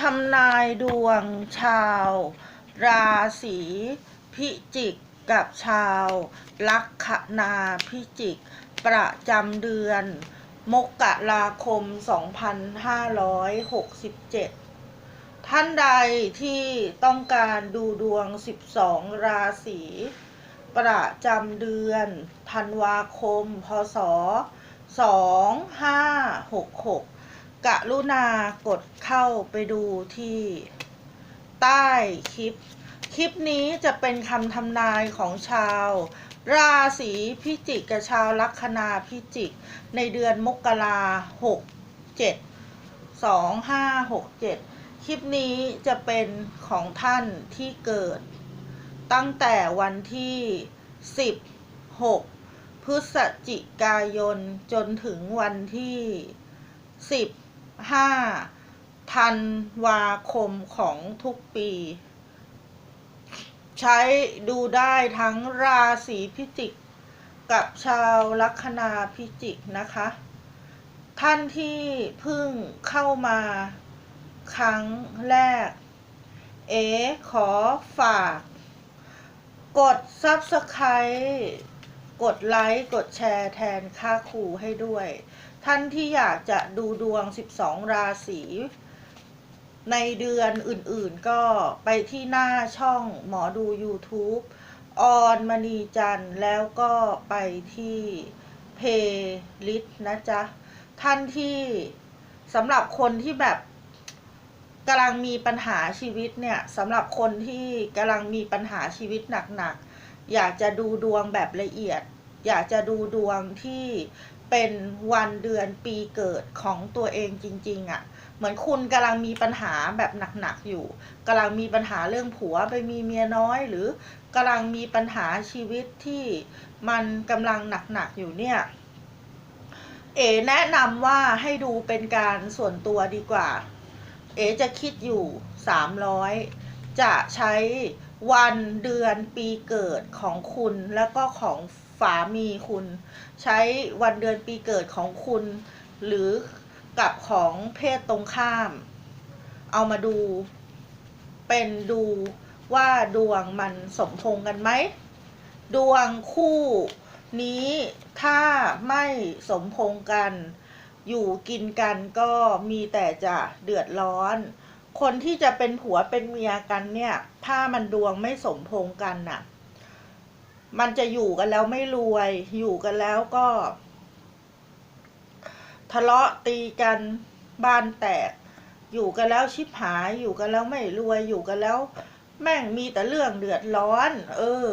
ทำนายดวงชาว ราศีพิจิกกับชาว ลัคนาพิจิก ประจำเดือน มกราคม 2567 ท่านใดที่ต้องการดูดวง 12 ราศีประจำเดือน ธันวาคม พศ 2566 กะรุณากดเข้าไปดูที่ใต้คลิป คลิปนี้จะเป็นคำทำนายของชาว ราศีพิจิกกับชาวลัคนาพิจิก ในเดือนมกราหกเจ็ดสองห้าหกเจ็ดคลิปนี้จะเป็นของท่านที่เกิด ตั้งแต่วันที่สิบหกพฤศจิกายนจนถึงวันที่สิบ ห้าธันวาคมของทุกปี ใช้ดูได้ทั้งราศีพิจิก กับชาวลัคนาพิจิกนะคะ ท่านที่เพิ่งเข้ามาครั้งแรก เอขอฝาก กด Subscribe กดไลค์ กดแชร์แทนค่าครูให้ด้วย ท่านที่อยากจะดูดวง 12 ราศีในเดือนอื่นๆก็ไปที่หน้าช่องหมอดู YouTube ออนมณีจันแล้วก็ไปที่เพลิสนะจ๊ะ ท่านที่สำหรับคนที่แบบกำลังมีปัญหาชีวิตเนี่ยสำหรับคนที่กำลังมีปัญหาชีวิตหนักๆ อยากจะดูดวงแบบละเอียด อยากจะดูดวงที่ เป็นวันเดือนปีเกิดของตัวเองจริง ๆอะ่ะ เหมือนคุณกำลังมีปัญหาแบบหนักๆอยู่กำลังมีปัญหาเรื่องผัวไปมีเมียน้อยหรือกำลังมีปัญหาชีวิตที่มันกำลังหนักๆอยู่เนี่ยเอแนะนำว่าให้ดูเป็นการส่วนตัวดีกว่า เอจะคิดอยู่ 300 จะใช้วันเดือนปีเกิดของคุณแล้วก็ของ ฝามีคุณ ใช้วันเดือนปีเกิดของคุณ หรือกับของเพศตรงข้าม เอามาดู เป็นดูว่าดวงมันสมพงกันไหม ดวงคู่นี้ถ้าไม่สมพงกัน อยู่กินกันก็มีแต่จะเดือดร้อน คนที่จะเป็นผัวเป็นเมียกันเนี่ย ถ้ามันดวงไม่สมพงกันน่ะ มันจะอยู่กันแล้วไม่รวย อยู่กันแล้วก็ ทะเลาะตีกันบ้านแตก อยู่กันแล้วชิบหาย อยู่กันแล้วไม่รวย อยู่กันแล้ว แม่งมีแต่เรื่องเดือดร้อน เออ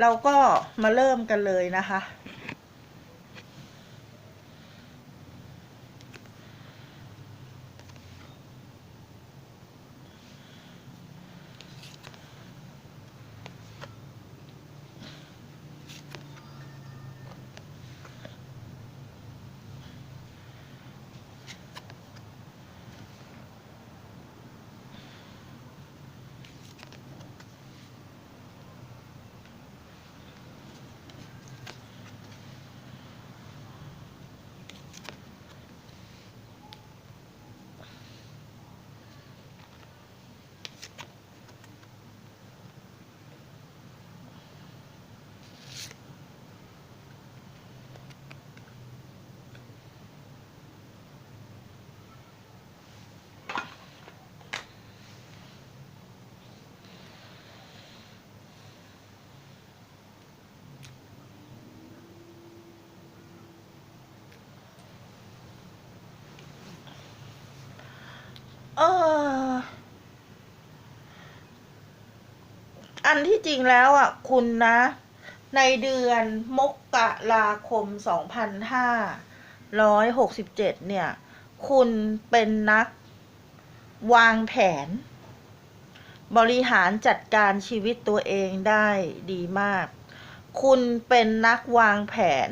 เราก็มาเริ่มกันเลยนะคะ เออ อันที่จริงแล้วอะ คุณนะ ในเดือนมกราคม 2567 เนี่ย คุณเป็นนักวางแผน บริหารจัดการชีวิตตัวเองได้ดีมาก คุณเป็นนักวางแผน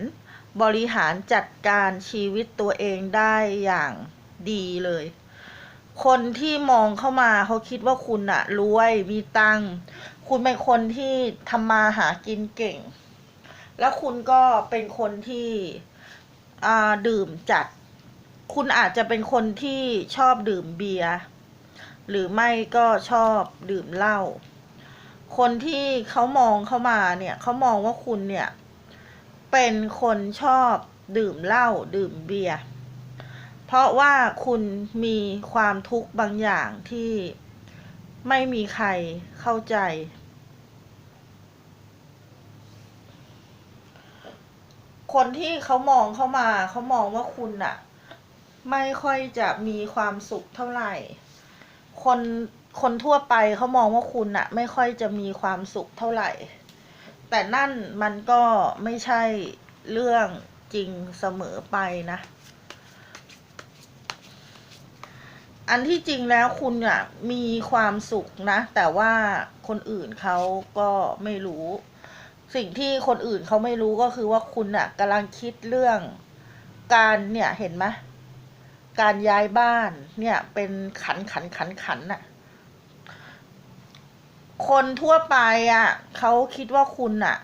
บริหารจัดการชีวิตตัวเองได้อย่างดีเลย คนที่มองเข้ามาเขาคิดว่าคุณอะรวยมีตังคุณเป็นคนที่ทำมาหากินเก่ง แล้วคุณก็เป็นคนที่ดื่มจัด คุณอาจจะเป็นคนที่ชอบดื่มเบียร์หรือไม่ก็ชอบดื่มเหล้าคนที่เขามองเข้ามาเนี่ยเขามองว่าคุณเนี่ย เป็นคนชอบดื่มเหล้าดื่มเบียร์ เพราะว่าคุณมีความทุกข์บางอย่างที่ไม่มีใครเข้าใจ คนที่เขามองเข้ามาเขามองว่าคุณอะไม่ค่อยจะมีความสุขเท่าไหร่ คนคนทั่วไปเขามองว่าคุณอะไม่ค่อยจะมีความสุขเท่าไหร่ แต่นั่นมันก็ไม่ใช่เรื่องจริงเสมอไปนะ อันที่จริงแล้วคุณอะมีความสุขนะ แต่ว่าคนอื่นเขาก็ไม่รู้ สิ่งที่คนอื่นเขาไม่รู้ก็คือว่าคุณอะกำลังคิดเรื่องการเนี่ยเห็นไหมการย้ายบ้านเนี่ยเป็นขันขันขันขันน่ะ คนทั่วไปอะเขาคิดว่าคุณอะ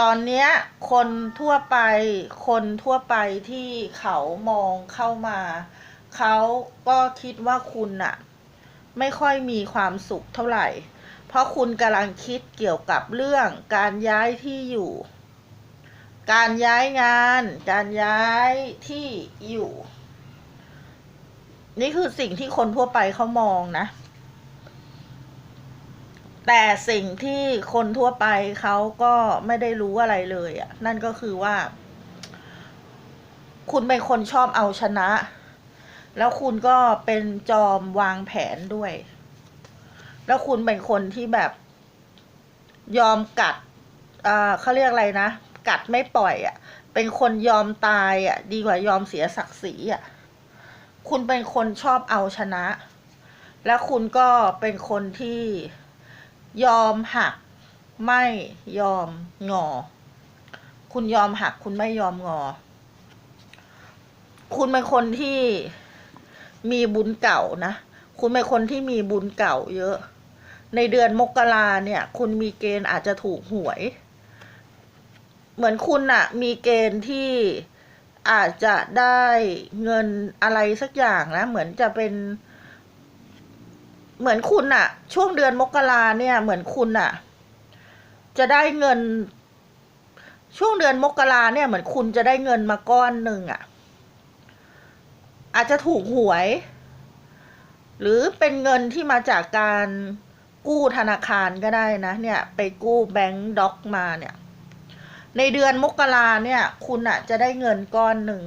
ตอนเนี้ย คนทั่วไป คนทั่วไปที่เขามองเข้ามา เขาก็คิดว่าคุณอะไม่ค่อยมีความสุขเท่าไหร่ เพราะคุณกำลังคิดเกี่ยวกับเรื่องการย้ายที่อยู่ การย้ายงาน การย้ายที่อยู่ นี่คือสิ่งที่คนทั่วไปเขามองนะ แต่สิ่งที่คนทั่วไปเขาก็ไม่ได้รู้อะไรเลยอะ่ะ นั่นก็คือว่า คุณเป็นคนชอบเอาชนะ แล้วคุณก็เป็นจอมวางแผนด้วย แล้วคุณเป็นคนที่แบบ ยอมกัดอ่าเขาเรียกอะไรนะ กัดไม่ปล่อยอะ่ะ เป็นคนยอมตายอะ่ะ ดีกว่ายอมเสียศักดิ์ศรีอะ คุณเป็นคนชอบเอาชนะ และคุณก็เป็นคนที่ยอมหัก ไม่ยอมงอ คุณยอมหัก คุณไม่ยอมงอ คุณเป็นคนที่ มีบุญเก่านะ คุณเป็นคนที่มีบุญเก่าเยอะ ในเดือนมกราเนี่ย คุณมีเกณฑ์อาจจะถูกหวย เหมือนคุณอะมีเกณฑ์ที่อาจจะได้เงินอะไรสักอย่างนะ เหมือนจะเป็น เหมือนคุณอะช่วงเดือนมกราเนี่ย เหมือนคุณอะจะได้เงิน ช่วงเดือนมกราเนี่ย เหมือนคุณจะได้เงินมาก้อนหนึ่งอะ อาจจะถูกหวย หรือเป็นเงินที่มาจากการกู้ธนาคารก็ได้นะ เนี่ย ไปกู้แบงก์ด็อกมาเนี่ย ในเดือนมกราเนี่ย คุณอะจะได้เงินก้อนหนึ่ง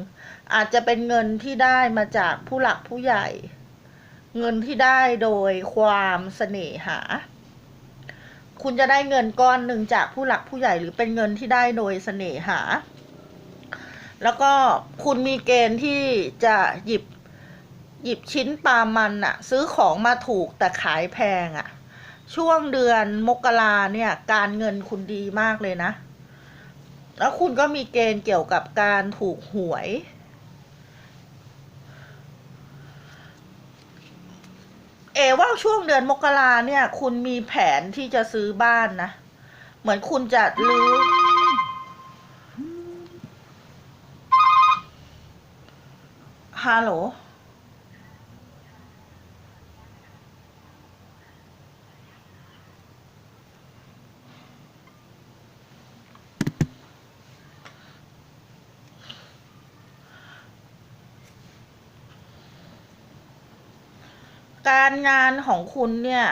อาจจะเป็นเงินที่ได้มาจากผู้หลักผู้ใหญ่ เงินที่ได้โดยความเสน่หา คุณจะได้เงินก้อนหนึ่งจากผู้หลักผู้ใหญ่ หรือเป็นเงินที่ได้โดยเสน่หา แล้วก็คุณมีเกณฑ์ที่จะหยิบหยิบชิ้นปลามันอะซื้อของมาถูกแต่ขายแพงอะช่วงเดือนมกราเนี่ย การเงินคุณดีมากเลยนะ แล้วคุณก็มีเกณฑ์เกี่ยวกับการถูกหวย เอว่าช่วงเดือนมกราเนี่ย คุณมีแผนที่จะซื้อบ้านนะ เหมือนคุณจะรื้อ ฮัลโหล การงานของคุณเนี่ย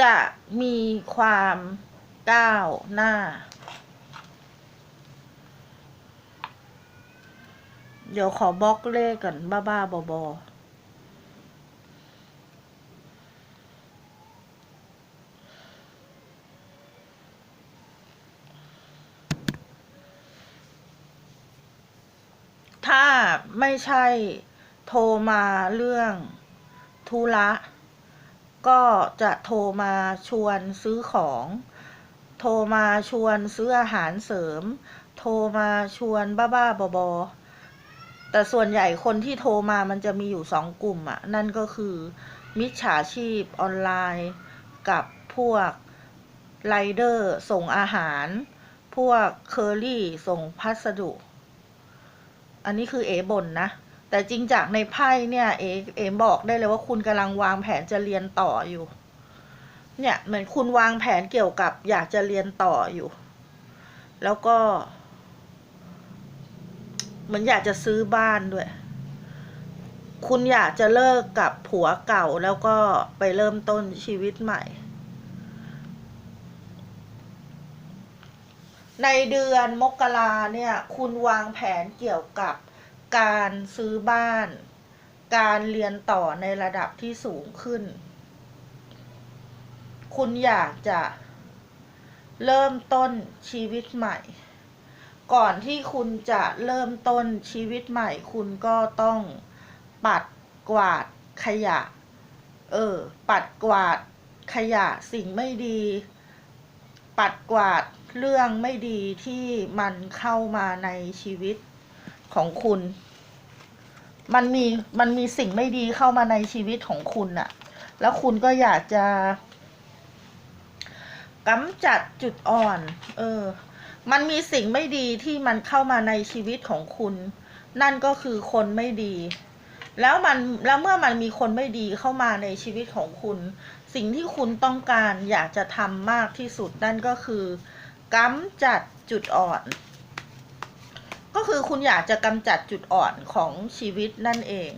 จะมีความก้าวหน้า เดี๋ยวขอบล็อกเลขก่อนบ้าๆบอๆถ้าไม่ใช่โทรมาเรื่องธุระก็จะโทรมาชวนซื้อของ โทรมาชวนซื้ออาหารเสริม โทรมาชวนบ้าๆบอๆ แต่ส่วนใหญ่คนที่โทรมามันจะมีอยู่สองกลุ่มอะนั่นก็คือมิจฉาชีพออนไลน์ กับพวกไรเดอร์ส่งอาหาร พวกเคอรี่ส่งพัสดุ อันนี้คือเอบนนะ แต่จริงจากในไพ่เนี่ยเอเอบอกได้เลยว่าคุณกำลังวางแผนจะเรียนต่ออยู่ เนี่ยเหมือนคุณวางแผนเกี่ยวกับอยากจะเรียนต่ออยู่ แล้วก็ เหมือนอยากจะซื้อบ้านด้วย คุณอยากจะเลิกกับผัวเก่าแล้วก็ไปเริ่มต้นชีวิตใหม่ ในเดือนมกราเนี่ย คุณวางแผนเกี่ยวกับการซื้อบ้าน การเรียนต่อในระดับที่สูงขึ้น คุณอยากจะเริ่มต้นชีวิตใหม่ ก่อนที่คุณจะเริ่มต้นชีวิตใหม่ คุณก็ต้องปัดกวาดขยะ เออ ปัดกวาดขยะสิ่งไม่ดี ปัดกวาดเรื่องไม่ดีที่มันเข้ามาในชีวิตของคุณ มันมีมันมีสิ่งไม่ดีเข้ามาในชีวิตของคุณน่ะแล้วคุณก็อยากจะกำจัดจุดอ่อน เออ มันมีสิ่งไม่ดีที่มันเข้ามาในชีวิตของคุณ นั่นก็คือคนไม่ดี แล้วมันแล้วเมื่อมันมีคนไม่ดีเข้ามาในชีวิตของคุณ สิ่งที่คุณต้องการอยากจะทำมากที่สุดนั่นก็คือกำจัดจุดอ่อน ก็คือคุณอยากจะกำจัดจุดอ่อนของชีวิตนั่นเอง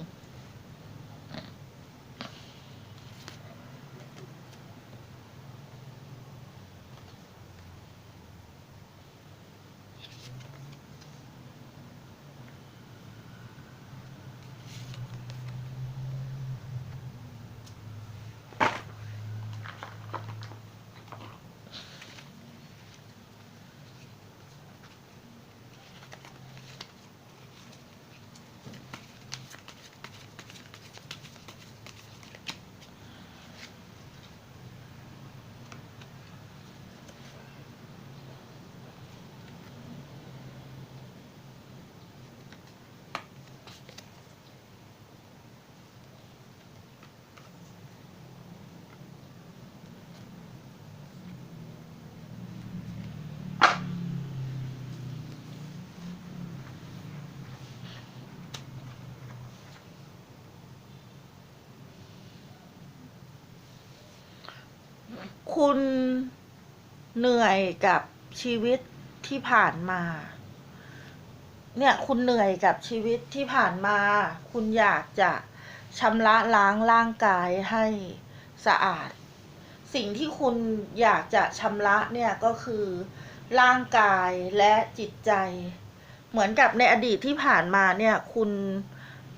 คุณเหนื่อยกับชีวิตที่ผ่านมา เนี่ยคุณเหนื่อยกับชีวิตที่ผ่านมา คุณอยากจะชำระล้างร่างกายให้สะอาด สิ่งที่คุณอยากจะชำระเนี่ยก็คือร่างกายและจิตใจ เหมือนกับในอดีตที่ผ่านมาเนี่ย คุณ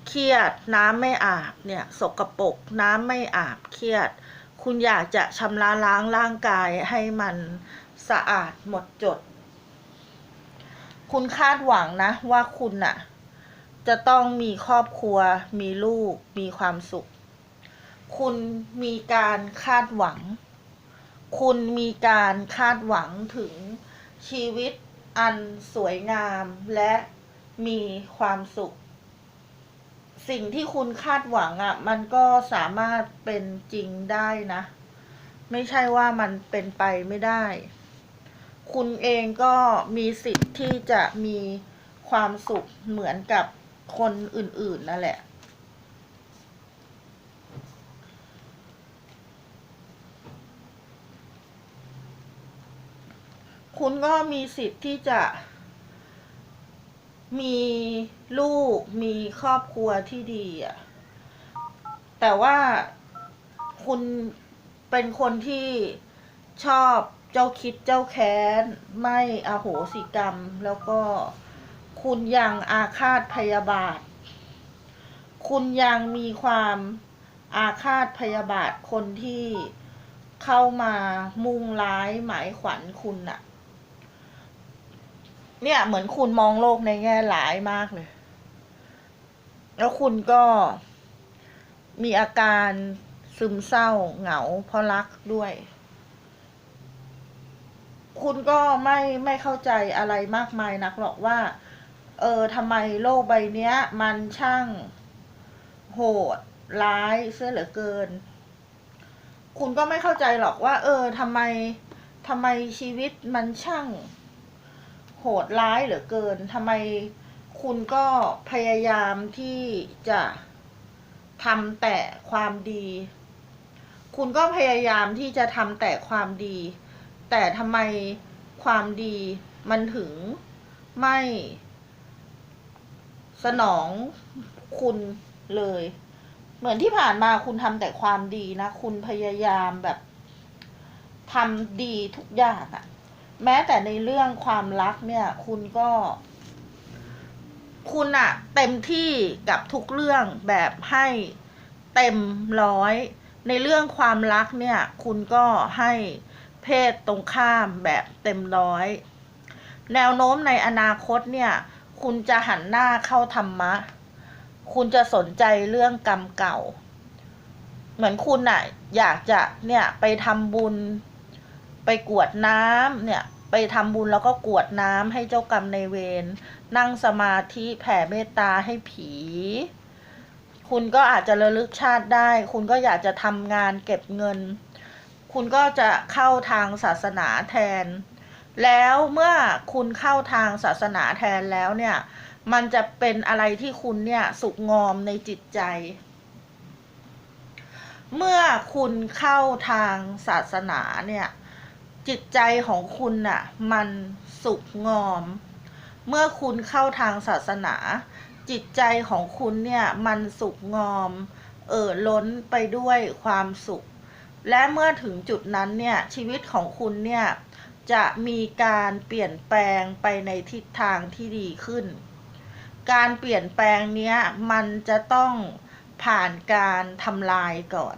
เครียดน้ำไม่อาบเนี่ยสกปรกน้ำไม่อาบเครียด คุณอยากจะชำระล้างร่างกายให้มันสะอาดหมดจด คุณคาดหวังนะว่าคุณน่ะ จะต้องมีครอบครัว มีลูก มีความสุข คุณมีการคาดหวัง คุณมีการคาดหวังถึงชีวิตอันสวยงามและมีความสุข สิ่งที่คุณคาดหวังอะ่ะ มันก็สามารถเป็นจริงได้นะ ไม่ใช่ว่ามันเป็นไปไม่ได้ คุณเองก็มีสิทธิ์ที่จะมีความสุขเหมือนกับคนอื่น ๆ นั่นแหละ คุณก็มีสิทธิ์ที่จะ มีลูกมีครอบครัวที่ดีอะแต่ว่าคุณเป็นคนที่ชอบเจ้าคิดเจ้าแค้น ไม่อโหสิกรรม แล้วก็คุณยังอาฆาตพยาบาท คุณยังมีความอาฆาตพยาบาทคนที่เข้ามามุ่งร้ายหมายขวัญคุณน่ะ เนี่ย เหมือนคุณมองโลกในแง่ร้ายมากเลย แล้วคุณก็มีอาการซึมเศร้าเหงาเพราะรักด้วย คุณก็ไม่ไม่เข้าใจอะไรมากมายนักหรอกว่า เออทำไมโลกใบเนี้ย มันช่างโหดร้ายเสียเหลือเกิน คุณก็ไม่เข้าใจหรอกว่า เออทำไมทำไมชีวิตมันช่าง โหดร้ายเหลือเกินทำไมคุณก็พยายามที่จะทำแต่ความดี คุณก็พยายามที่จะทำแต่ความดี แต่ทำไมความดีมันถึงไม่ สนองคุณเลย เหมือนที่ผ่านมาคุณทำแต่ความดีนะ คุณพยายามแบบทำดีทุกอย่างอะ แม้แต่ในเรื่องความรักเนี่ย คุณก็ คุณอะเต็มที่กับทุกเรื่องแบบให้เต็มร้อย ในเรื่องความรักเนี่ย คุณก็ให้เพศตรงข้ามแบบเต็มร้อย แนวโน้มในอนาคตเนี่ย คุณจะหันหน้าเข้าธรรมะ คุณจะสนใจเรื่องกรรมเก่า เหมือนคุณน่ะอยากจะเนี่ยไปทำบุญ ไปกวดน้ำเนี่ยไปทำบุญแล้วก็กวดน้ำให้เจ้ากรรมในเวรนั่งสมาธิแผ่เมตตาให้ผี คุณก็อาจจะระลึกชาติได้ คุณก็อยากจะทำงานเก็บเงิน คุณก็จะเข้าทางศาสนาแทน แล้วเมื่อคุณเข้าทางศาสนาแทนแล้วเนี่ย มันจะเป็นอะไรที่คุณเนี่ยสุขงอมในจิตใจ เมื่อคุณเข้าทางศาสนาเนี่ย จิตใจของคุณน่ะ มันสุขงอม เมื่อคุณเข้าทางศาสนา จิตใจของคุณเนี่ย มันสุขงอม เอ่อล้นไปด้วยความสุข และเมื่อถึงจุดนั้นเนี่ย ชีวิตของคุณเนี่ย จะมีการเปลี่ยนแปลงไปในทิศทางที่ดีขึ้น การเปลี่ยนแปลงเนี้ย มันจะต้องผ่านการทำลายก่อน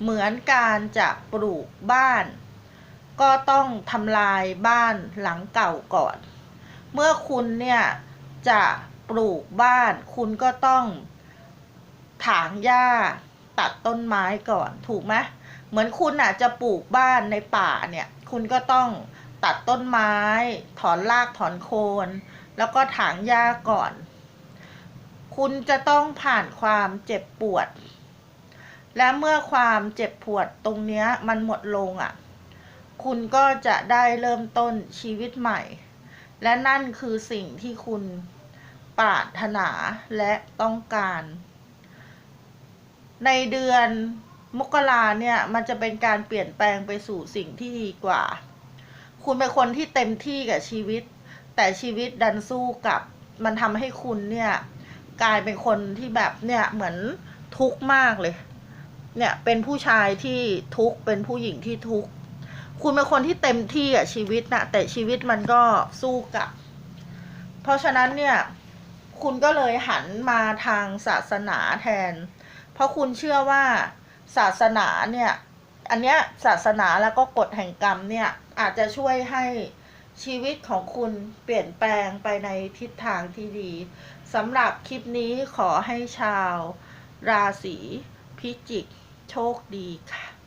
เหมือนการจะปลูกบ้าน ก็ต้องทำลายบ้านหลังเก่าก่อน เมื่อคุณเนี่ยจะปลูกบ้าน คุณก็ต้องถางหญ้าตัดต้นไม้ก่อนถูกไหมเหมือนคุณอะจะปลูกบ้านในป่าเนี่ย คุณก็ต้องตัดต้นไม้ ถอนรากถอนโคน แล้วก็ถางหญ้าก่อน คุณจะต้องผ่านความเจ็บปวด และเมื่อความเจ็บปวดตรงเนี้ยมันหมดลงอะ คุณก็จะได้เริ่มต้นชีวิตใหม่ และนั่นคือสิ่งที่คุณปรารถนาและต้องการ ในเดือนมกราเนี่ยมันจะเป็นการเปลี่ยนแปลงไปสู่สิ่งที่ดีกว่า คุณเป็นคนที่เต็มที่กับชีวิต แต่ชีวิตดันสู้กับมันทำให้คุณเนี่ยกลายเป็นคนที่แบบเนี่ยเหมือนทุกข์มากเลย เนี่ยเป็นผู้ชายที่ทุกข์เป็นผู้หญิงที่ทุกข์ คุณเป็นคนที่เต็มที่กับชีวิตนะแต่ชีวิตมันก็สู้กับ เพราะฉะนั้นเนี่ย คุณก็เลยหันมาทางศาสนาแทน เพราะคุณเชื่อว่าศาสนาเนี่ย อันเนี้ยศาสนาแล้วก็กฎแห่งกรรมเนี่ย อาจจะช่วยให้ชีวิตของคุณเปลี่ยนแปลงไปในทิศทางที่ดีสำหรับคลิปนี้ขอให้ชาวราศีพิจิก โชคดีค่ะ